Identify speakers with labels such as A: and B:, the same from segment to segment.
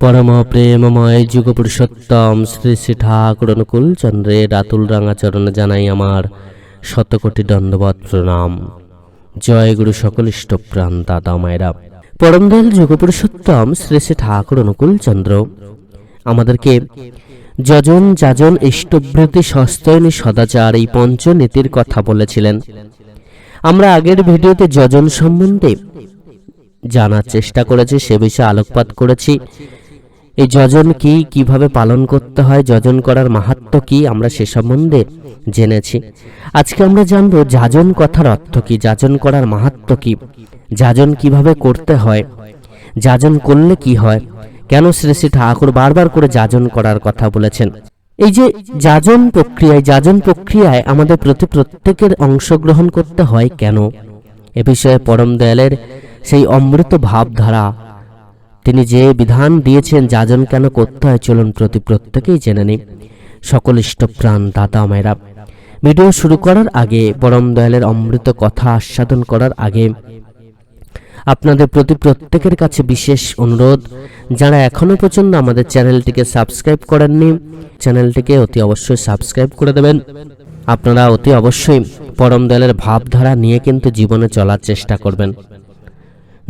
A: পরম প্রেমময় যুগ পুরুষোত্তম শ্রী শ্রী ঠাকুর অনুকূল চন্দ্রের রাতুল রাঙা চরণে জানাই আমার শতকোটি দণ্ডবত প্রণাম। জয় গুরু সকল ইষ্টপ্রাণ দাদা মায়েরা। পরমদয়াল যুগ পুরুষোত্তম শ্রী শ্রী ঠাকুর অনুকূল চন্দ্র, আমাদেরকে যজন যাজন ইষ্টভৃতি সস্তয়নী সদাচার এই পঞ্চনীতির কথা বলেছিলেন। আমরা আগের ভিডিওতে যজন সম্বন্ধে জানার চেষ্টা করেছি, সে বিষয়ে আলোকপাত করেছি। এই যজন কি কীভাবে পালন করতে হয়, যজন করার মাহাত্ম কি আমরা সে সম্বন্ধে জেনেছি। আজকে আমরা জানব যাজন কথার অর্থ কি, যাজন করার মাহাত্ম কি, যাজন কীভাবে করতে হয়, যাজন করলে কি হয়, কেন শ্রী শ্রী ঠাকুর বারবার করে যাজন করার কথা বলেছেন। এই যে যাজন প্রক্রিয়ায় যাজন প্রক্রিয়ায় আমাদের প্রতি প্রত্যেকের অংশগ্রহণ করতে হয় কেন? এ বিষয়ে পরম দয়ালের সেই অমৃত ভাবধারা তিনি যে বিধান দিয়েছেন, যাজন কেন করতে হয়, চলুন প্রতি প্রত্যেকেই জেনে নিই। সকল ইষ্টপ্রাণ দাদা মায়েরা, ভিডিও শুরু করার আগে, পরম দয়ালের অমৃত কথা আস্বাদন করার আগে, আপনাদের প্রতি প্রত্যেকের কাছে বিশেষ অনুরোধ। যারা এখনও পর্যন্ত আমাদের চ্যানেলটিকে সাবস্ক্রাইব করেননি, চ্যানেলটিকে অতি অবশ্যই সাবস্ক্রাইব করে দেবেন। আপনারা অতি অবশ্যই পরম দয়ালের ভাবধারা নিয়ে কিন্তু জীবনে চলার চেষ্টা করবেন।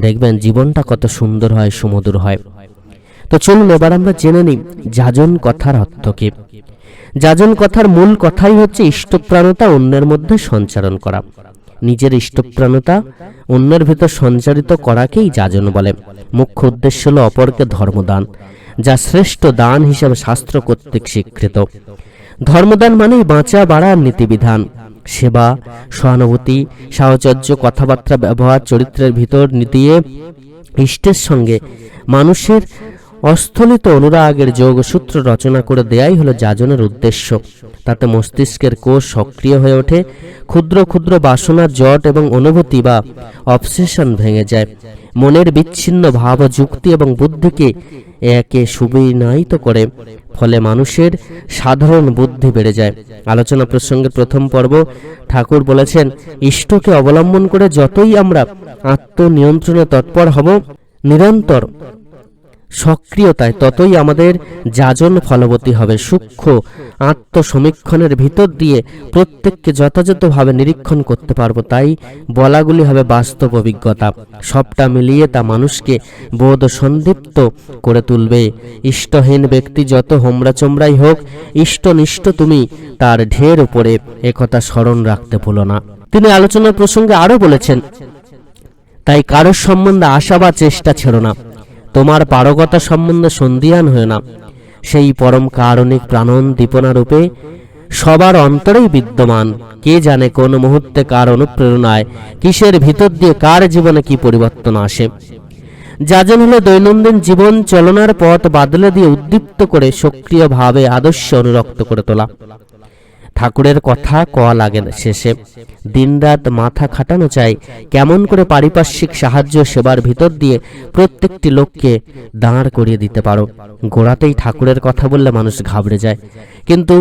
A: দেখবেন জীবনটা কত সুন্দর হয়, সুমধুর হয়। তো চলুন এবার আমরা জেনে নিই যাজন কথার অর্থ কি। যাজন কথার মূল কথাই হচ্ছে ইষ্টপ্রাণতা, অন্যের মধ্যে সঞ্চারণ করা। নিজের ইষ্টপ্রাণতা, অন্যের ভিতর সঞ্চারিত করাকেই যাজন বলে। মুখ্য উদ্দেশ্য হল অপরকে ধর্মদান, যা শ্রেষ্ঠ দান হিসেবে শাস্ত্র কর্তৃক স্বীকৃত। ধর্মদান মানেই বাঁচা বাড়ার নীতিবিধান। সেবা, সহানুভূতি, সাহচর্য, কথাবার্তা, ব্যবহার, চরিত্রের ভিতর দিয়ে ইষ্টের সঙ্গে মানুষের অস্থলিত অনুরাগের যোগসূত্র রচনা করে দেয়াই হলো যাজনের উদ্দেশ্য। তাতে মস্তিষ্কের কোষ সক্রিয় হয়ে ওঠে, ক্ষুদ্র ক্ষুদ্র বাসনার জট এবং অনুভূতি বা অবসেশন ভেঙে যায়। মনের বিচ্ছিন্ন ভাব, যুক্তি এবং বুদ্ধিকে একে সুবিনায়িত করে। ফলে মানুষের সাধারণ বুদ্ধি বেড়ে যায়। আলোচনা প্রসঙ্গে প্রথম পর্ব, ঠাকুর বলেছেন, ইষ্টকে অবলম্বন করে যতই আমরা আত্মনিয়ন্ত্রণে তৎপর হব, নিরন্তর সক্রিয়তায় ততই আমাদের যাজন ফলবতী হবে। সূক্ষ্ম আত্মসমীক্ষণের ভিতর দিয়ে প্রত্যেককে যথাযথভাবে নিরীক্ষণ করতে পারব, তাই বলাগুলি হবে বাস্তব অভিজ্ঞতা। সবটা মিলিয়ে তা মানুষকে বোধ সন্দীপ্ত করে তুলবে। ইষ্টহীন ব্যক্তি যত হোমরা চোমরাই হোক, ইষ্টনিষ্ঠ তুমি তার ঢের উপরে একথা স্মরণ রাখতে ভুলো না। তিনি আলোচনার প্রসঙ্গে আরও বলেছেন, তাই কারোর সম্বন্ধে আশা বা চেষ্টা ছেড়ো না। তোমার পারগতা সম্বন্ধে সন্ধিয়ান হয়ে না। সেই পরম কারণিক প্রাণন দীপনা রূপে সবার অন্তরেই বিদ্যমান। কে জানে কোন মুহূর্তে কার অনুপ্রেরণায়, কিসের ভিতর দিয়ে কার জীবনে কি পরিবর্তন আসে। যাজন হলো দৈনন্দিন জীবন চলনার পথ বাদলে দিয়ে উদ্দীপ্ত করে সক্রিয়ভাবে আদর্শ অনুরক্ত করে তোলা। ঠাকুরের কথা কয়া লাগে না শেষে। দিনরাত মাথা খাটানো চাই, কেমন করে পারিপার্শ্বিক সাহায্য সেবার ভিতর দিয়ে প্রত্যেকটি লোককে দাঁড় করিয়ে দিতে পারো। গোড়াতেই ঠাকুরের কথা বললে মানুষ ঘাবড়ে যায়। কিন্তু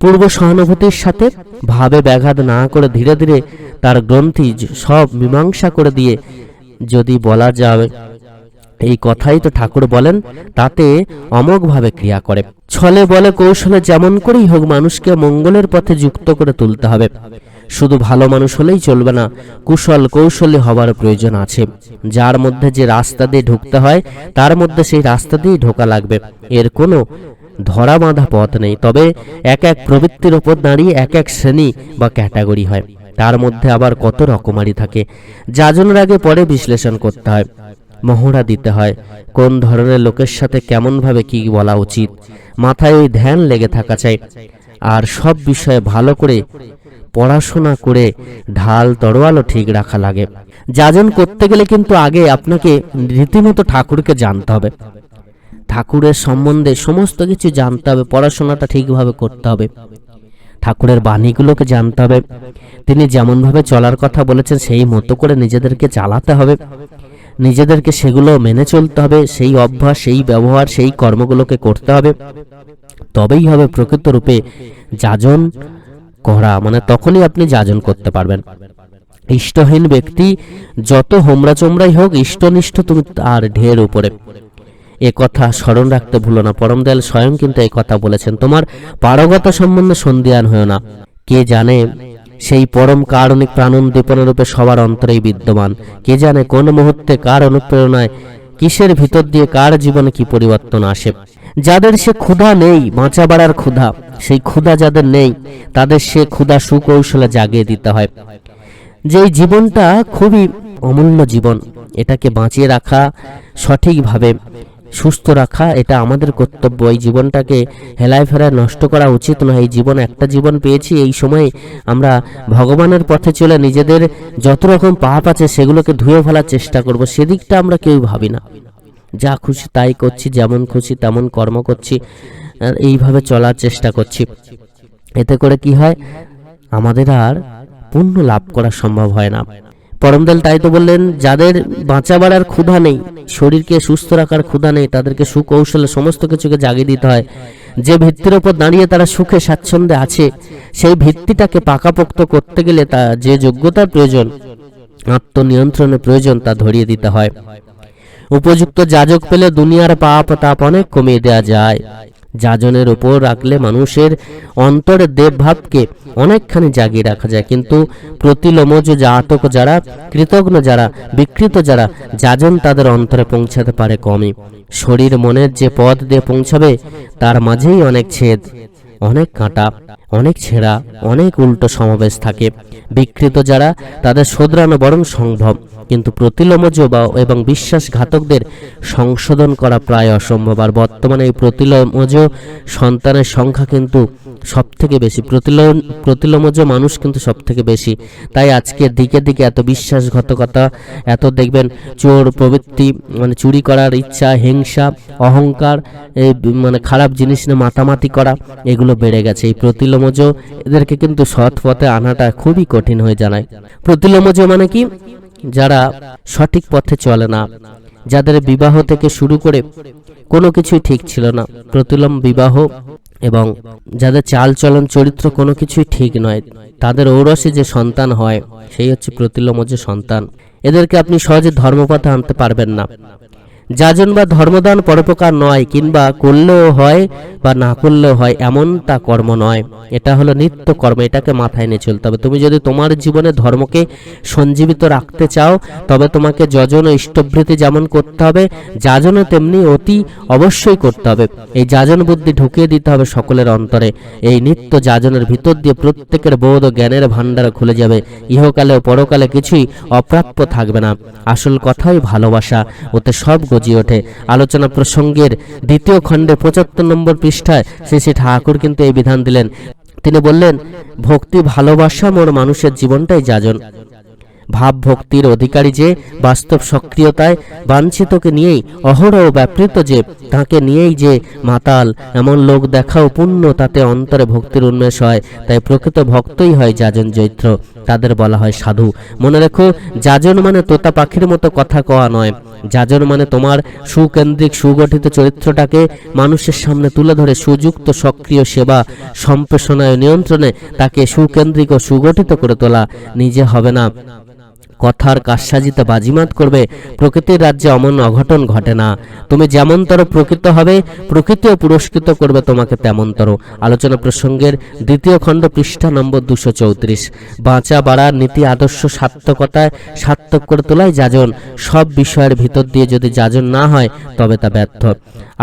A: পূর্ব সহানুভূতির সাথে ভাবে ব্যাঘাত না করে ধীরে ধীরে তার গ্রন্থি সব মীমাংসা করে দিয়ে যদি বলা যাবে এই কথাই তো ঠাকুর বলেন, তাতে অমোঘভাবে ক্রিয়া করে। ছলে বলে কৌশলে যেমন করেই হোক মানুষকে মঙ্গলের পথে যুক্ত করে তুলতে হবে। শুধু ভালো মানুষ হলেই চলবে না, কুশল কৌশলী হবার প্রয়োজন আছে। যার মধ্যে যে রাস্তা দিয়ে ঢুকতে হয়, তার মধ্যে সেই রাস্তা দিয়েই ঢোকা লাগবে। এর কোনো ধরা বাঁধা পথ নেই। তবে এক এক প্রবৃত্তির ওপর দাঁড়িয়ে এক এক শ্রেণি বা ক্যাটাগরি হয়। তার মধ্যে আবার কত রকমারি থাকে, যাজনের আগে পরে বিশ্লেষণ করতে হয়। মহড়া দিতে হয়। কোন ধরনের লোকের সাথে কেমনভাবে কি বলা উচিত? মাথায় ওই ধ্যান লেগে থাকা চাই। আর সব বিষয়ে ভালো করে পড়াশোনা করে ঢাল তরোয়ালও ঠিক রাখা লাগে। যাজন করতে গেলে কিন্তু আগে আপনাকে রীতিমতো ঠাকুরকে জানতে হবে। ঠাকুরের সম্বন্ধে সমস্ত কিছু জানতে হবে, পড়াশোনাটা ঠিকভাবে করতে হবে। ঠাকুরের বাণীগুলোকে জানতে হবে। তিনি যেমনভাবে চলার কথা বলেছেন, সেই মতো করে নিজেদেরকে চালাতে হবে। নিজেদেরকে সেগুলো মেনে চলতে হবে, সেই অভ্যাস, সেই ব্যবহার, সেই কর্মগুলোকে করতে হবে। তবেই হবে প্রকৃত রূপে যাজন করা মানে তখনই আপনি যাজন করতে পারবেন। ইষ্টহীন ব্যক্তি যত হোমরা চোমরাই হোক, ইষ্টনিষ্ঠ তুমি তার ঢের উপরে। এ কথা স্মরণ রাখতে ভুলো না। পরম দয়াল স্বয়ং কিন্তু এই কথা বলেছেন, তোমার পারগতা সম্বন্ধে সন্ধিয়ান হয়েও না। কে জানে সেই পরম কারণিক রূপে সবার অন্তরেই বিদ্যমান। কে জানে কোন মুহূর্তে কার অনুপ্রেরণায়, কিসের ভিতর দিয়ে কার জীবনে কি পরিবর্তন আসে? যাদের সে ক্ষুধা নেই বাঁচা বাড়ার ক্ষুধা, সেই ক্ষুধা যাদের নেই, তাদের সে ক্ষুধা সুকৌশলে জাগিয়ে দিতে হয়। যে জীবনটা খুবই অমূল্য জীবন, এটাকে বাঁচিয়ে রাখা সঠিকভাবে। সুস্থ রাখা এটা আমাদের কর্তব্য। এই জীবনটাকে হেলায় ফেরায় নষ্ট করা উচিত নয়। এই জীবন, একটা জীবন পেয়েছি, এই সময়ে আমরা ভগবানের পথে চলে নিজেদের যত রকম পাপ আছে সেগুলোকে ধুয়ে ফেলার চেষ্টা করব, সেদিকটা আমরা কেউ ভাবি না। যা খুশি তাই করছি, যেমন খুশি তেমন কর্ম করছি এইভাবে চলার চেষ্টা করছি। এতে করে কি হয়? আমাদের আর পুণ্য লাভ করা সম্ভব হয় না। পরমদল তাই তো বললেন, যাদের বাঁচাবার আর ক্ষুধা নেই, শরীরকে সুস্থ রাখার ক্ষুধা নেই, তাদেরকে সুকৌশলে সমস্ত কিছুকে জাগিয়ে দিতে হয়। যে ভিত্তির ওপর দাঁড়িয়ে তারা সুখে স্বাচ্ছন্দ্যে আছে, সেই ভিত্তিটাকে পাকাপোক্ত করতে গেলে তা যে যোগ্যতার প্রয়োজন আত্মনিয়ন্ত্রণের প্রয়োজন তা ধরিয়ে দিতে হয়। উপযুক্ত যাজক পেলে দুনিয়ার পাপ তাপ অনেক কমিয়ে দেওয়া যায়। যাজনের উপর রাখলে মানুষের অন্তরের দেবভাবকে অনেকখানি জাগিয়ে রাখা যায়। কিন্তু প্রতিলোমজ জাতক যারা কৃতজ্ঞ যারা, বিকৃত যারা, যাজন তাদের অন্তরে পৌঁছাতে পারে কমই। শরীর মনের যে পথ দিয়ে পৌঁছাবে, তার মাঝেই অনেক ছেদ। অনেক কাঁটা, অনেক ছেঁড়া, অনেক উল্টো সমাবেশ থাকে। বিকৃত যারা, তাদের শোধরানো বরং সম্ভব। কিন্তু প্রতিলম বা এবং বিশ্বাসঘাতকদের সংশোধন করা প্রায় অসম্ভব। আর বর্তমানে এই প্রতিলোমজ সন্তানের সংখ্যা কিন্তু সব থেকে বেশি। প্রতিলো প্রতিলোমজ মানুষ কিন্তু সব থেকে বেশি। তাই আজকে দিকে দিকে এত বিশ্বাসঘাতকতা, এত দেখবেন চোর প্রবৃত্তি মানে চুরি করার ইচ্ছা, হিংসা, অহংকার মানে খারাপ জিনিস নিয়ে মাতামাতি করা, এগুলো বেড়ে গেছে। এই প্রতিলোমজ এদেরকে কিন্তু সৎ পথে আনাটা খুবই কঠিন হয়ে জানায়। প্রতিলোমজ মানে কি? যারা সঠিক পথে চলে না, যাদের বিবাহ থেকে শুরু করে কোনো কিছুই ঠিক ছিল না। প্রতিলম, বিবাহ এবং যাদের চাল চলন চরিত্র কোনো কিছুই ঠিক নয়, তাদের ঔরসে যে সন্তান হয়, সেই হচ্ছে প্রতিলোমজ সন্তান। এদেরকে আপনি সহজে ধর্মপথে আনতে পারবেন না। যাজন বা ধর্মদান পরোপকার নয়, কিংবা করলেও হয় বা না করলেও হয় এমন তা কর্ম নয়। এটা হলো নিত্য কর্ম, এটাকে মাথায় নিয়ে চলতে হবে। তুমি যদি তোমার জীবনে ধর্মকে সঞ্জীবিত রাখতে চাও, তবে তোমাকে যজন ও ইষ্টভৃতি যেমন করতে হবে যাজনও তেমনি অতি অবশ্যই করতে হবে। এই যাজন বুদ্ধি ঢুকিয়ে দিতে হবে সকলের অন্তরে। এই নিত্য যাজনের ভিতর দিয়ে প্রত্যেকের বোধ ও জ্ঞানের ভাণ্ডার খুলে যাবে। ইহকালে ও পরকালে কিছুই অপ্রাপ্য থাকবে না। আসল কথাই ভালোবাসা। ওতে সব গজিয়ে ওঠে। আলোচনা প্রসঙ্গের দ্বিতীয় খণ্ডে পঁচাত্তর নম্বর পৃষ্ঠায় শ্রী শ্রী ঠাকুর কিন্তু এই বিধান দিলেন। তিনি বললেন, ভক্তি, ভালোবাসা মোর মানুষের জীবনটাই যাজন। ভাব ভক্তির অধিকারী যে, বাস্তব সক্রিয়তায় বাঞ্ছিতকে নিয়েই, অহরহ ব্যাপৃত যে, তাকে নিয়েই যে মাতাল, এমন লোক দেখাও পুণ্য, তাতে অন্তরে ভক্তির উন্মেষ হয়। তাই প্রকৃত ভক্তই হয় যাজন চৈত্র। তাদের বলা হয় সাধু। মনে রেখো, যাজন মানে তোতা পাখির মতো কথা কওয়া নয়। যাজন মানে তোমার সুকেন্দ্রিক, সুগঠিত চরিত্রটাকে মানুষের সামনে তুলে ধরে সুযুক্ত, সক্রিয় সেবা সম্প্রেষণায় নিয়ন্ত্রণে তাকে সুকেন্দ্রিক ও সুগঠিত করে তোলা। নিজে হবে না। কথার কারসাজিতে বাজিমাত করবে, প্রকৃতির রাজ্যে অমন অঘটন ঘটে না। তুমি যেমনতর প্রকৃত হবে, প্রকৃতিও পুরস্কৃত করবে তোমাকে তেমনতর। আলোচনা প্রসঙ্গের দ্বিতীয় খণ্ড পৃষ্ঠা নম্বর দুশো চৌত্রিশ। বাঁচা বাড়ার নীতি আদর্শ সার্থকতায় সার্থক করে তোলাই যাজন। সব বিষয়ের ভিতর দিয়ে যদি যাজন না হয়, তবে তা ব্যর্থ।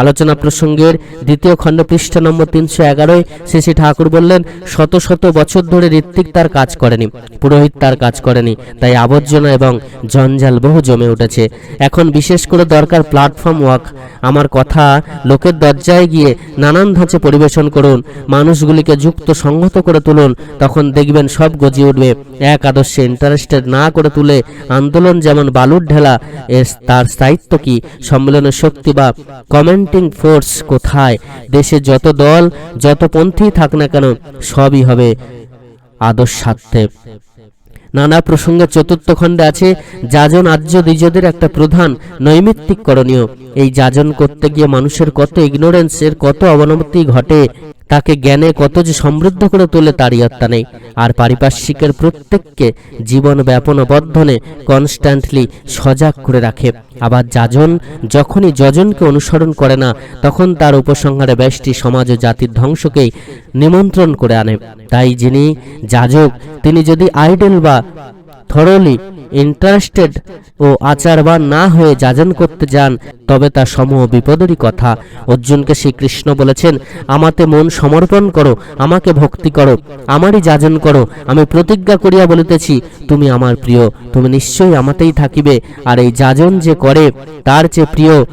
A: আলোচনা প্রসঙ্গের দ্বিতীয় খণ্ড পৃষ্ঠা নম্বর তিনশো এগারোয় শ্রী শ্রী ঠাকুর বললেন, শত শত বছর ধরে ঋত্বিক তার কাজ করেনি, পুরোহিত তার কাজ করেনি, তাই আবর্জনা এবং জঞ্জাল বহু জমে উঠেছে। এখন বিশেষ করে দরকার প্ল্যাটফর্ম ওয়াক আমার কথা, লোকের দরজায় গিয়ে নানান ধাঁচে পরিবেশন করুন, মানুষগুলিকে যুক্ত সংহত করে তুলুন, তখন দেখবেন সব গজিয়ে উঠবে। এক আদর্শে ইন্টারেস্টেড না করে তুলে আন্দোলন যেমন বালুর ঢেলা, এর তার স্থায়িত্ব কি, সম্মেলনের শক্তি বা কমেন্টিং ফোর্স কোথায়? দেশে যত দল, যত পন্থী থাক না কেন, সবই হবে আদর্শ আদর্শার্থে। নানা প্রসঙ্গে চতুর্থ খণ্ডে আছে, যাজন আর্য দ্বিজদের একটা প্রধান নৈমিত্তিক করণীয়। এই যাজন করতে গিয়ে মানুষের কত ইগনোরেন্স এর কত অবনমতি ঘটে তাকে জ্ঞানে কত যে সমৃদ্ধ করে তোলে তার ইয়ত্তা নেই। আর পারিপার্শ্বিকের প্রত্যেককে জীবন ব্যাপন বর্ধনে কনস্ট্যান্টলি সজাগ করে রাখে। আবার যাজন যখনই যজনকে অনুসরণ করে না, তখন তার উপসংহারে ব্যষ্টি সমাজ ও জাতির ধ্বংসকেই নিমন্ত্রণ করে আনে। তাই যিনি যাজক, তিনি যদি আইডল বা থরলি ইন্টারেস্টেড ও আচারবান না হয়ে যাজন করতে যান, তবে তা সমূহ বিপদেরই কথা। অর্জুনকে শ্রীকৃষ্ণ বলেছেন, আমাতে মন সমর্পণ করো, আমাকে ভক্তি করো, আমারই যাজন করো, আমি প্রতিজ্ঞা করিয়া বলিতেছি, তুমি আমার প্রিয়, তুমি নিশ্চয়ই আমাতেই থাকিবে, আর এই যাজন যে করে, তার চেয়ে প্রিয়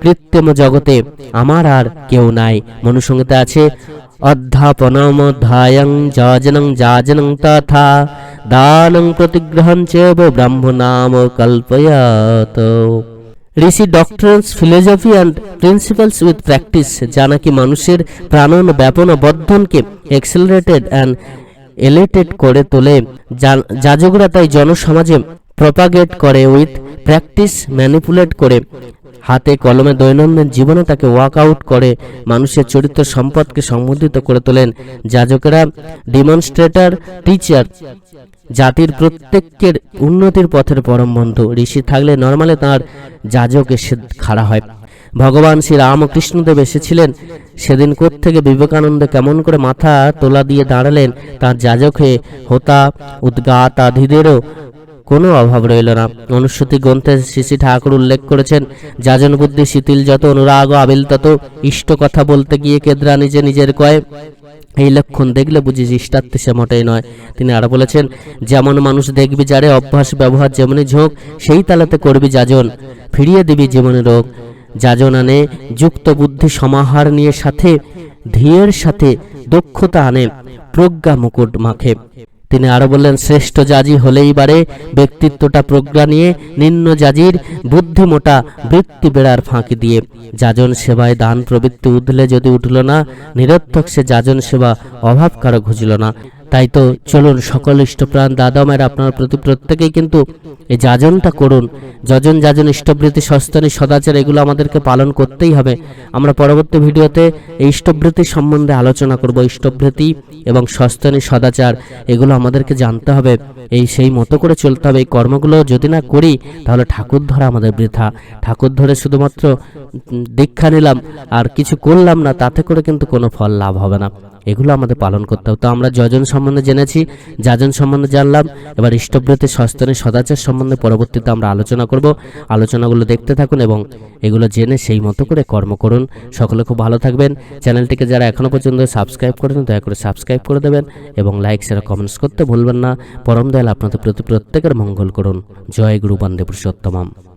A: কৃত্রিম জগতে আমার আর কেউ নাই। মনুসংহিতা আছে, অধ্যাপনমধ্যায়ং যাজনং যাজনং তথা দানং প্রতিগ্রহণ চ ব্রাহ্মণাম কল্পয়াত ঋষি doctors philosophy and principles with practice যা নাকি মানুষের প্রাণন ব্যাপন বর্ধনকে এক্সেলারেটেড অ্যান্ড এলিটেড করে তোলে যাজকরা তাই জনসমাজে প্রপাগেট করে উইথ প্র্যাকটিস ম্যানিপুলেট করে হাতে কলমে দৈনন্দিন জীবনে তাকে ওয়ার্কআউট করে মানুষের চরিত্র সম্পদকে সম্বোধিত করে তোলেন যাজকেরা ডিমনস্ট্রেটর টিচার জাতির প্রত্যেকের উন্নতির পথের পরম বন্ধু। ঋষি থাকলে নর্মালে তার যাজক এসে খাড়া হয়। ভগবান শ্রী রামকৃষ্ণদেব এসেছিলেন। সেদিন থেকে বিবেকানন্দ কেমন করে মাথা তোলা দিয়ে দাঁড়ালেন, তার যাজক হোতা উদ্গাত আধিদেরও কোনো অভাব রইল না। অনুশ্রুতি গ্রন্থে শ্রী ঠাকুর উল্লেখ করেছেন, যাজন বুদ্ধি, শিথিল যত অনুরাগ, আবিল তত ইষ্ট কথা বলতে গিয়ে কেদ্রা নিজে নিজের কয়। এই লক্ষণ দেখলে বুঝি ইষ্টার্থে সে মোটেই নয়। তিনি আরও বলেছেন, যেমন মানুষ দেখবি যারে অভ্যাস, ব্যবহার যেমনই ঝোঁক, সেই তালাতে করবি যাজন, ফিরিয়ে দিবি জীবনের রোগ। যাজন আনে, যুক্ত বুদ্ধি সমাহার নিয়ে সাথে ধীরের সাথে দক্ষতা আনে, প্রজ্ঞা মুকুট মাখে। তিনি আরও বললেন, শ্রেষ্ঠ জাজি হলেই বারে ব্যক্তিত্বটা প্রজ্ঞা নিয়ে, নিম্ন জাজির বুদ্ধি মোটা বৃত্তি বেড়ার ফাঁকি দিয়ে। যাজন সেবায় দান প্রবৃত্তি উঠলে যদি উঠল না, নিরর্থক সে যাজন সেবা অভাবকারক ঘুচল না। তাই তো চলুন, সকল ইষ্টপ্রাণ দাদামের আপনার প্রতি প্রত্যেকেই কিন্তু এই যাজনটা করুন। যজন যাজন ইষ্টবৃত্তি সস্তনী সদাচার, এগুলো আমাদেরকে পালন করতেই হবে। আমরা পরবর্তী ভিডিওতে এই ইষ্টবৃত্তি সম্বন্ধে আলোচনা করব। ইষ্টবৃত্তি এবং সস্তনী সদাচার, এগুলো আমাদেরকে জানতে হবে। এই সেই মতো করে চলতে হবে। এই কর্মগুলো যদি না করি, তাহলে ঠাকুর ধরা আমাদের বৃথা। ঠাকুর ধরে শুধুমাত্র দীক্ষা নিলাম, আর কিছু করলাম না, তাতে করে কিন্তু কোনো ফল লাভ হবে না। এগুলো আমাদের পালন করতে হবে। তো আমরা যজন সম্বন্ধে জেনেছি, যাজন সম্বন্ধে জানলাম, এবার ইষ্টব্রতের সস্তনের সদাচার সম্বন্ধে পরবর্তীতে আমরা আলোচনা করব। আলোচনাগুলো দেখতে থাকুন এবং এগুলো জেনে সেই মতো করে কর্ম করুন। সকলে খুব ভালো থাকবেন। চ্যানেলটিকে যারা এখনও পর্যন্ত সাবস্ক্রাইব করেন দয়া করে সাবস্ক্রাইব করে দেবেন এবং লাইক শেয়ার কমেন্টস করতে ভুলবেন না। পরম দয়াল আপনাদের প্রতি প্রত্যেকের মঙ্গল করুন। জয় গুরু বন্দে পুরুষোত্তমম।